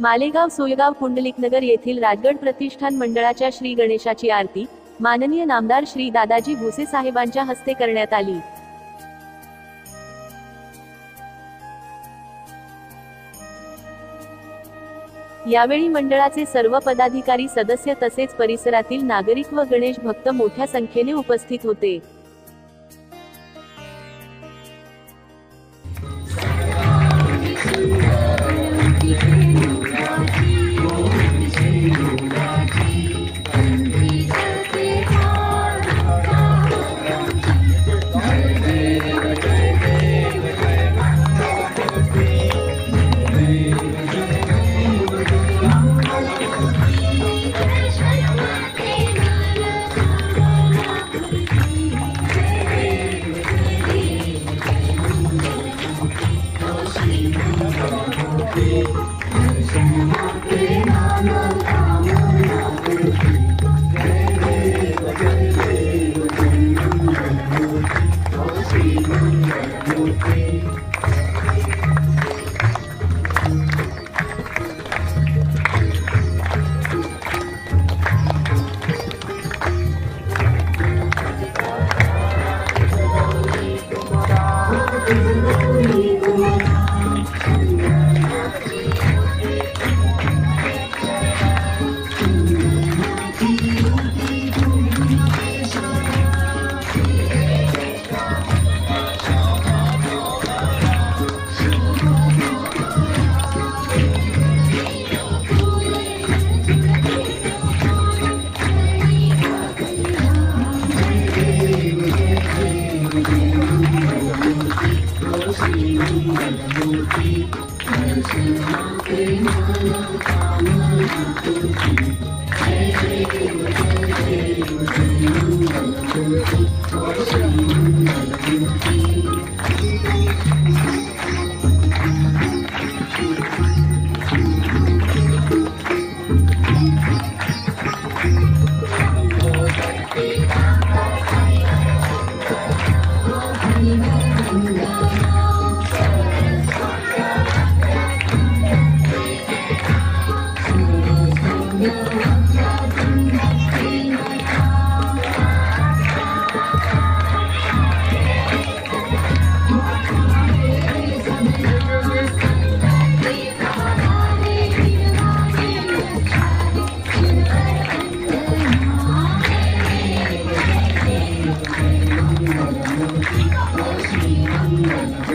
मालेगाव सोयगाव पुंडलिकनगर येथील राजगड प्रतिष्ठान मंडळाच्या श्री गणेशाची आरती माननीय नामदार श्री दादाजी भुसे साहेबांच्या हस्ते करण्यात आली. यावेळी मंडळाचे सर्व पदाधिकारी सदस्य तसेच परिसरातील नागरिक व गणेश भक्त मोठ्या संख्येने उपस्थित होते.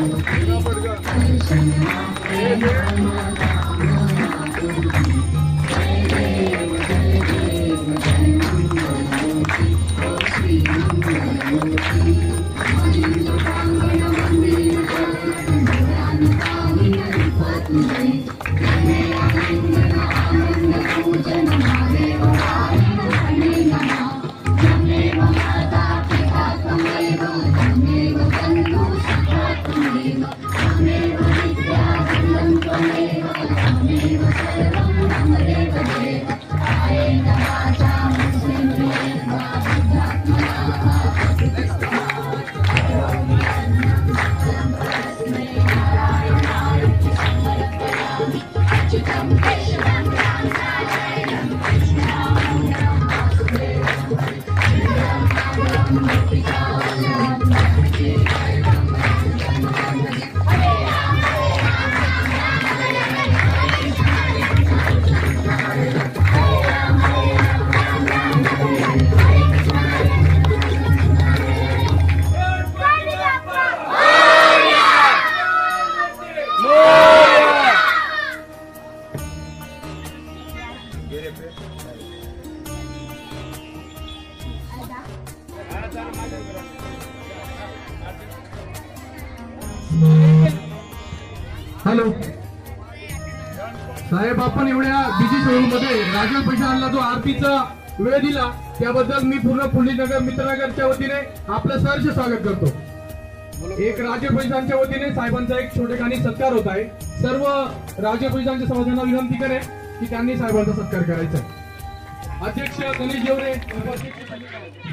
Thank you. आरतीचा वेळ दिला त्याबद्दल मी पूर्ण पुंडलीनगर मित्रनगरच्या वतीने आपलं सहर्ष स्वागत करतो. एक राजे पोलिसांच्या वतीने साहेबांचा एक छोटेखानी सत्कार होत आहे. सर्व राजे पोलिसांच्या समाजांना विनंती करेन की त्यांनी साहेबांचा सत्कार करायचा अध्यक्ष गणेश जेवरे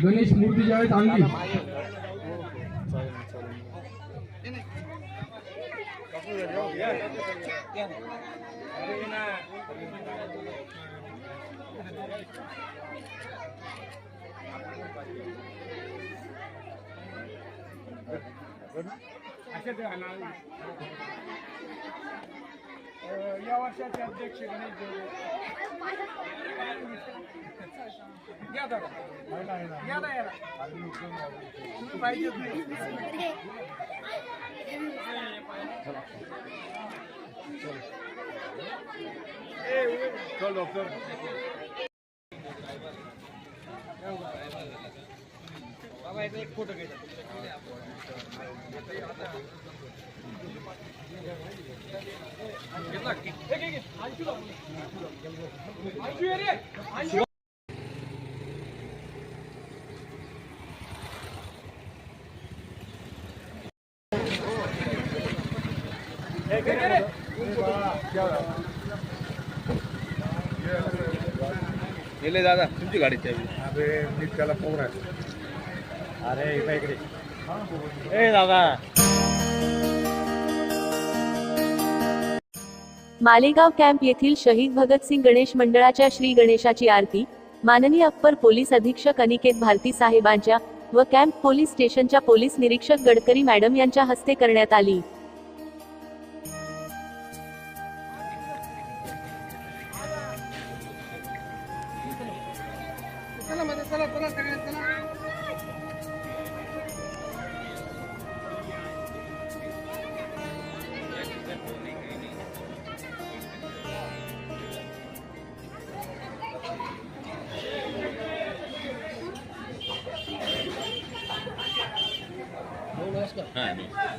गणेश मूर्ती ज्यावेळेस आणली या वर्षाचे अध्यक्ष गणेश देवरे या दादा या ना याला तुम्ही पाहिजेच नाही चल डॉक्टर एक फोटो घ्यायचा गेले दादा तुमची गाडी चावी. अरे मी त्याला पोर आहे अरे इकडे इकडे. ए दादा. मालेगाव कॅम्प येथील शहीद भगतसिंग गणेश मंडळाच्या श्री गणेशाची आरती माननीय अप्पर पोलीस अधीक्षक अनिकेत भारती साहेबांच्या व कॅम्प पोलीस स्टेशनच्या पोलीस निरीक्षक गडकरी मॅडम यांच्या हस्ते करण्यात आली.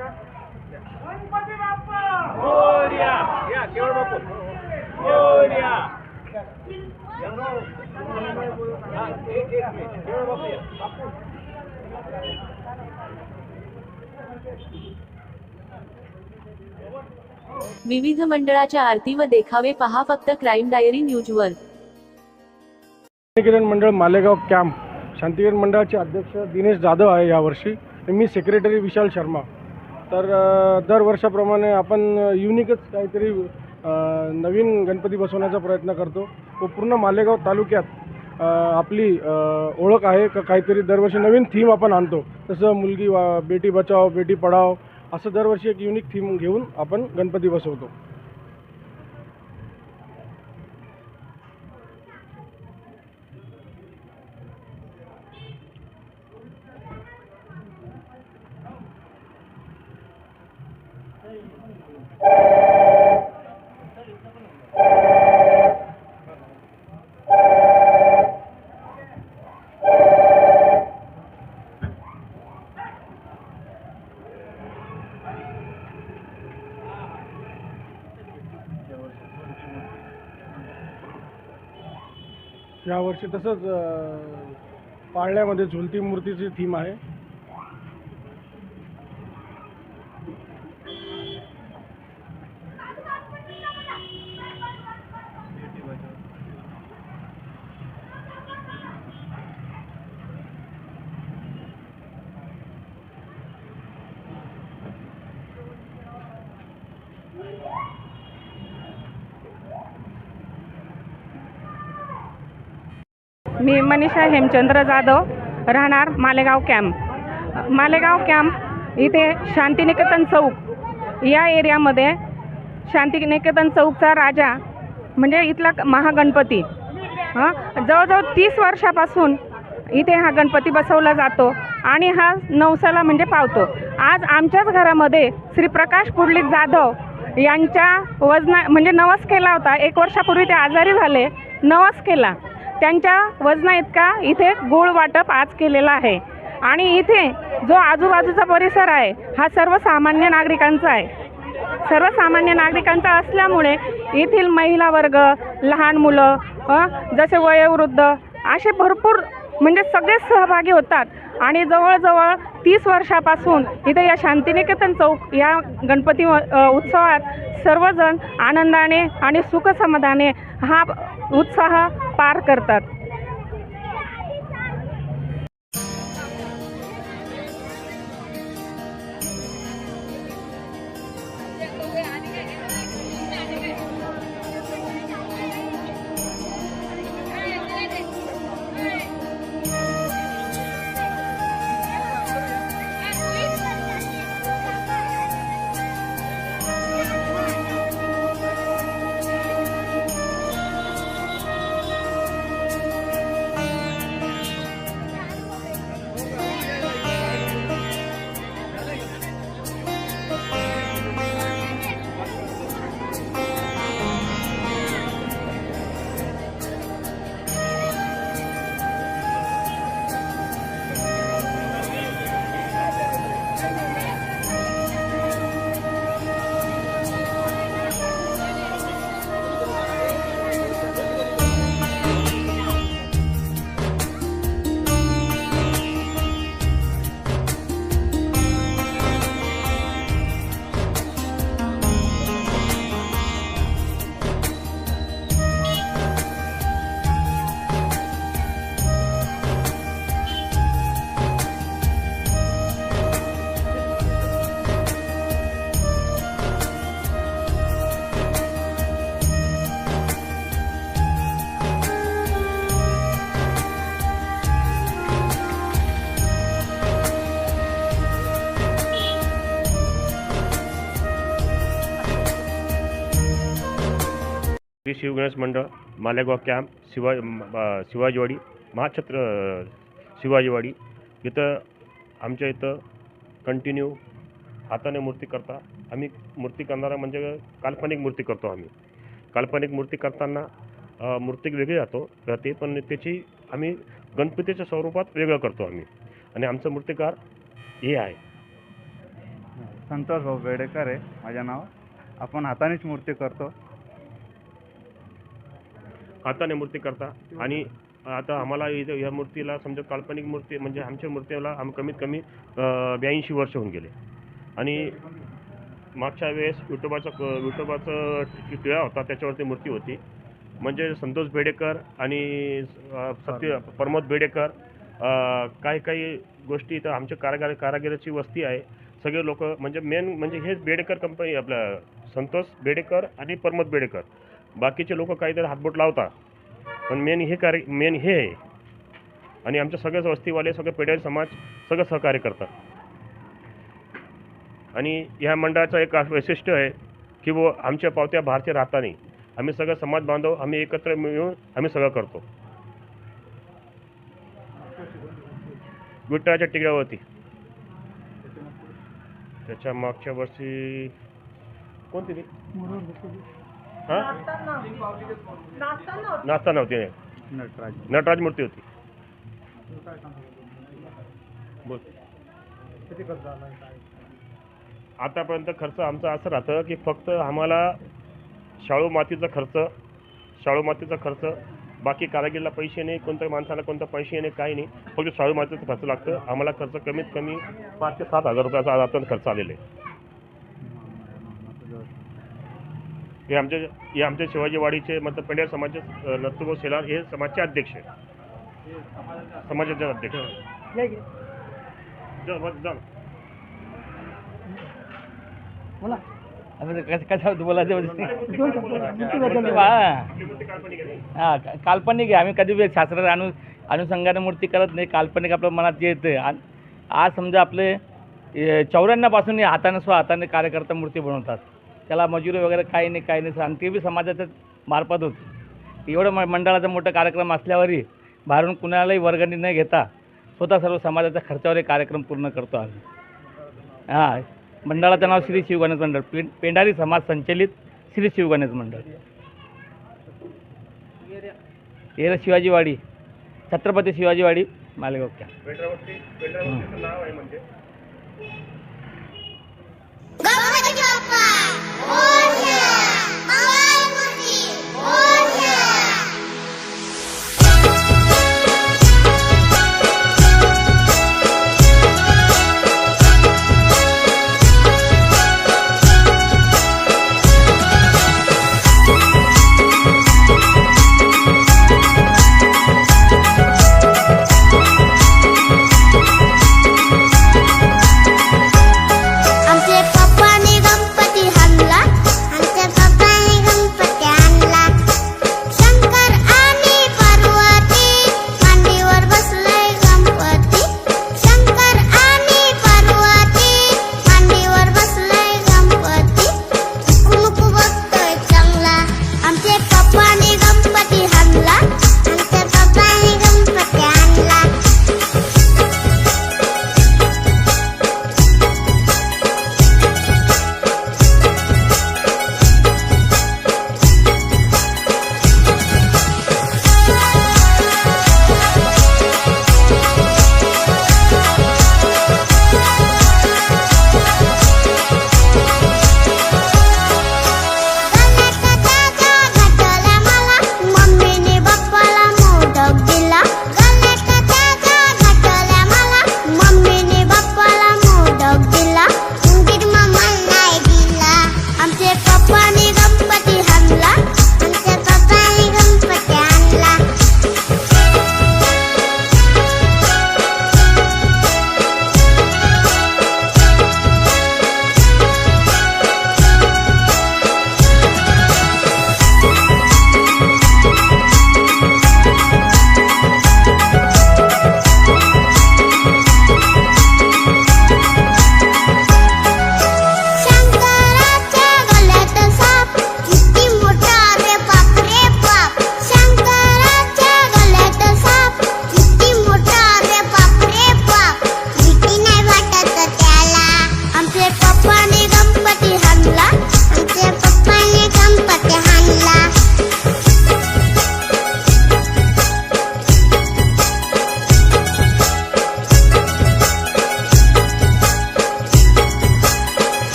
गणपती बाप्पा मोर्या या केवळ बापू. मोर्या एक एक मिनिट. केवळ बापू या. बापू विविध मंडळाच्या आरती व देखावे पहा फक्त क्राईम डायरी न्यूजवर शांतिकिरण मंडळ मालेगाव कॅम्प. शांतिकिरण मंडळाचे अध्यक्ष दिनेश जाधव आहे यावर्षी. आणि मी सेक्रेटरी विशाल शर्मा. तर दरवर्षाप्रमाणे दर वर्षाप्रमाणे आपण युनिकच काहीतरी नवीन गणपती बसवण्याचा प्रयत्न करतो. तो पूर्ण मालेगाव तालुक्यात आपली ओळख आहे. का काहीतरी दरवर्षी नवीन थीम आपण आणतो. जसं मुलगी वा बेटी बचाव बेटी पढाव असं दरवर्षी एक युनिक थीम घेऊन आपण गणपती बसवतो. वर्षी तसंच पाळण्यामध्ये झुलती मूर्तीची थीम आहे मी मनीषा हेमचंद्र जाधव राहणार मालेगाव कॅम्प. मालेगाव कॅम्प इथे शांतिनिकेतन चौक या एरियामध्ये शांतिनिकेतन चौकचा राजा म्हणजे इथला महागणपती हां? जवळजवळ तीस वर्षापासून इथे हा गणपती बसवला जातो आणि हा नवसाला म्हणजे पावतो. आज आमच्याच घरामध्ये श्री प्रकाश पुडलिक जाधव यांच्या वजना म्हणजे नवस केला होता. एक वर्षापूर्वी ते आजारी झाले. नवस केला. त्यांच्या वजना इतका इथे गोळ वाटप आज केलेला आहे. आणि इथे जो आजूबाजूचा परिसर आहे हा सर्वसामान्य नागरिकांचा आहे. सर्वसामान्य नागरिकांचा असल्यामुळे येथील महिला वर्ग लहान मुलं जसे वयोवृद्ध असे भरपूर म्हणजे सगळेच सहभागी होतात. आणि जवळजवळ तीस वर्षापासून इथे या शांतिनिकेतन चौक या गणपती उत्सवात सर्वजण आनंदाने आणि सुखसमाधाने हा उत्साह पार करतात. श्री शिवगणेश मंडळ मालेगाव कॅम्प शिवा शिवाजीवाडी महाछत्र शिवाजीवाडी. इथं आमच्या इथं कंटिन्यू हाताने मूर्ती करता आम्ही मूर्ती करणारा म्हणजे काल्पनिक मूर्ती करतो आम्ही. काल्पनिक मूर्ती करताना मूर्ती वेगळी जातो ते पण त्याची आम्ही गणपतीच्या स्वरूपात वेगळं करतो आम्ही. आणि आमचं मूर्तिकार हे आहे. संतोष भाऊ बेडेकर आहे माझ्या नाव. आपण हातानेच मूर्ती करतो. हाताने मूर्ती करता. आणि आता आम्हाला इथं या मूर्तीला समजा काल्पनिक मूर्ती म्हणजे आमच्या मूर्तीला आम कमीत कमी ब्याऐंशी वर्ष होऊन गेले. आणि मागच्या वेळेस विठोबाचा क- विठोबाचं टिळा होता त्याच्यावरती मूर्ती होती. म्हणजे संतोष बेडेकर आणि सत्य प्रमोद बेडेकर काही काही गोष्टी इथं आमच्या कारागार कारागिराची वस्ती आहे. सगळे लोक म्हणजे मेन म्हणजे हेच बेडेकर कंपनी आपलं संतोष बेडेकर आणि प्रमोद बेडेकर. बाकीचे लोक काहीतरी हातबोट लावतात पण मेन हे कार्य मेन हे आहे. आणि आमच्या सगळेच वस्तीवाले सगळे पेडेल समाज सगळं सहकार्य करतात. आणि ह्या मंडळाचं एक वैशिष्ट्य आहे की व आमच्या पावत्या भारतीय राहता नाही आम्ही सगळं समाज बांधव आम्ही एकत्र मिळून आम्ही सगळं करतो. विठ्ठलाच्या टिकड्यावरती. त्याच्या मागच्या वर्षी कोणती हां? नव्हती नाही. नटराज. नटराज मूर्ती होती. बोल. आतापर्यंत खर्च आमचा असं राहतं की फक्त आम्हाला शाळू मातीचा खर्च शाळू मातीचा खर्च बाकी कारागीरला पैसे नाही कोणत्या माणसाला कोणता पैसे नाही काही नाही. फक्त शाळू मातीचा खर्च लागतं. आम्हाला खर्च कमीत कमी पाच ते सात हजार रुपयाचा आतापर्यंत खर्च आलेले आहे. हे आमचे हे आमचे शिवाजीवाडीचे मतलब पेंडेर समाजचे अ, नरसुभाऊ शेलार हे समाजचे अध्यक्ष आहे समाजाचे अध्यक्ष? हां. काल्पनिक आहे. आम्ही कधी बी शास्त्रात अनु अनुषंगाने मूर्ती करत नाही. काल्पनिक आपल्या मनात जे येतं आज समजा आपले चौऱ्याण्णवपासून हाताने स्व हाताने कार्यकर्ता मूर्ती बनवतात. त्याला मजुरी वगैरे काही नाही काही नाही. आणि ते बी समाजाच्या मार्फत होते. एवढं म मंडळाचा मोठा कार्यक्रम असल्यावरही बाहेरून कुणालाही वर्गणी न घेता स्वतः सर्व समाजाच्या खर्चावर हे कार्यक्रम पूर्ण करतो आम्ही. हां मंडळाचं नाव श्री शिवगणेश मंडळ. पें पेंढारी समाज संचलित श्री शिवगणेश मंडळ. हे शिवाजीवाडी छत्रपती शिवाजीवाडी मालेगाव Hola.